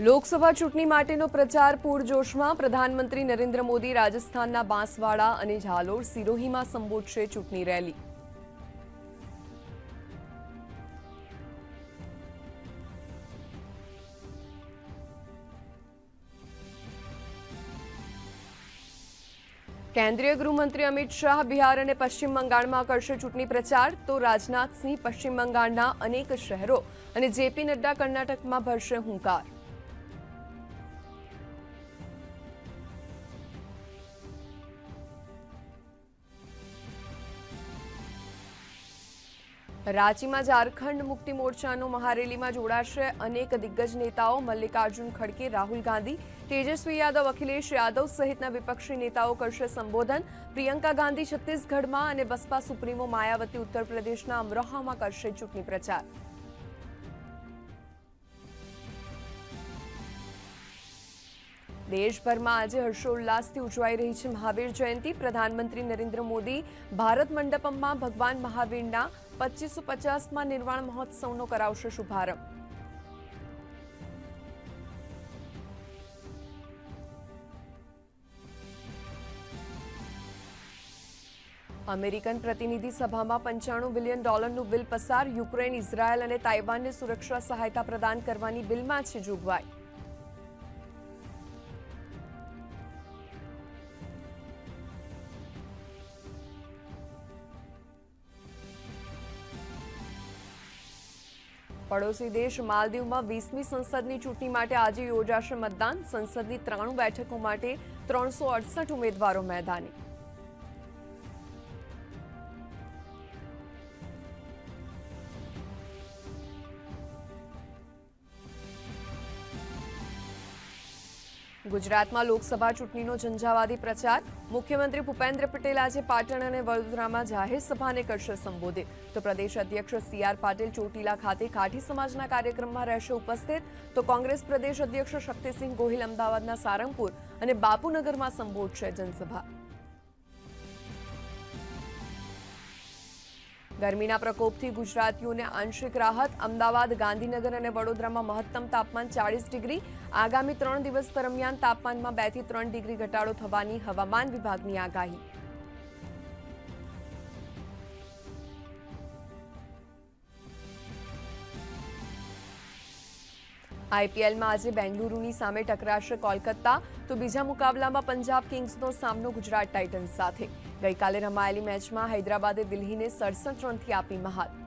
લોકસભા ચૂંટણી માટેનો પ્રચાર પૂરજોશમાં પ્રધાનમંત્રી નરેન્દ્ર મોદી રાજસ્થાનના બાંસવાડા અને ઝાલોર સિરોહીમાં સંબોધશે ચૂંટણી રેલી. કેન્દ્રીય ગૃહમંત્રી અમિત શાહ બિહાર અને પશ્ચિમ બંગાળમાં કરશે ચૂંટણી પ્રચાર. તો રાજનાથસિંહ પશ્ચિમ બંગાળના અનેક શહેરો અને જેપી નડ્ડા કર્ણાટકમાં ભરશે હુંકાર. રાંચીમાં ઝારખંડ મુક્તિ મોરચાનો મહારેલીમાં જોડાશે અનેક દિગ્ગજ નેતાઓ, મલ્લિકાર્જુન ખડકે, રાહુલ ગાંધી, તેજસ્વી યાદવ, અખિલેશ યાદવ સહિતના વિપક્ષી નેતાઓ કરશે સંબોધન. પ્રિયંકા ગાંધી છત્તીસગઢમાં અને બસપા સુપ્રીમો માયાવતી ઉત્તર પ્રદેશના અમરોહામાં કરશે ચૂંટણી પ્રચાર. દેશભરમાં આજે હર્ષોલ્લાસથી ઉજવાઈ રહી છે મહાવીર જયંતિ. પ્રધાનમંત્રી નરેન્દ્ર મોદી ભારત મંડપમમાં ભગવાન મહાવીરના પચીસો પચાસમાં નિર્વાણ મહોત્સવનો કરાવશે શુભારંભ. અમેરિકન પ્રતિનિધિ સભામાં પંચાણું બિલિયન ડોલરનું બિલ પસાર. યુક્રેન, ઇઝરાયલ અને તાઇવાનને સુરક્ષા સહાયતા પ્રદાન કરવાની બિલમાં છે જોગવાઈ. પડોશી દેશ માલદીવમાં વીસમી સંસદની ચૂંટણી માટે આજે યોજાશે મતદાન. સંસદની ત્રાણું બેઠકો માટે ત્રણસો અડસઠ ઉમેદવારો મેદાને. ગુજરાતમાં લોકસભા ચૂંટણીનો ઝંઝાવાદી પ્રચાર. મુખ્યમંત્રી ભૂપેન્દ્ર પટેલ આજે પાટણ અને વડોદરામાં જાહેર સભાને કરશે સંબોધિત. તો પ્રદેશ અધ્યક્ષ સી આર પાટીલ ચોટીલા ખાતે કાઠી સમાજના કાર્યક્રમમાં રહેશે ઉપસ્થિત. તો કોંગ્રેસ પ્રદેશ અધ્યક્ષ શક્તિસિંહ ગોહિલ અમદાવાદના સારંગપુર અને બાપુનગરમાં સંબોધશે જનસભા. ગરમીના પ્રકોપથી ગુજરાતીઓને આંશિક રાહત, અમદાવાદ, ગાંધીનગર અને વડોદરામાં મહત્તમ તાપમાન ચાળીસ ડિગ્રી. આગામી ત્રણ દિવસ દરમિયાન તાપમાનમાં બેથી ત્રણ ડિગ્રી ઘટાડો થવાની હવામાન વિભાગની આગાહી. આઈપીએલમાં આજે બેંગલુરુની સામે ટકરાશે કોલકાતા, તો બીજા મુકાબલામાં પંજાબ કિંગ્સનો સામનો ગુજરાત ટાઇટન્સ સાથે. ગઈકાલે રમાયેલી મેચમાં હૈદરાબાદે દિલ્હીને સડસઠ રનથી આપી મહાત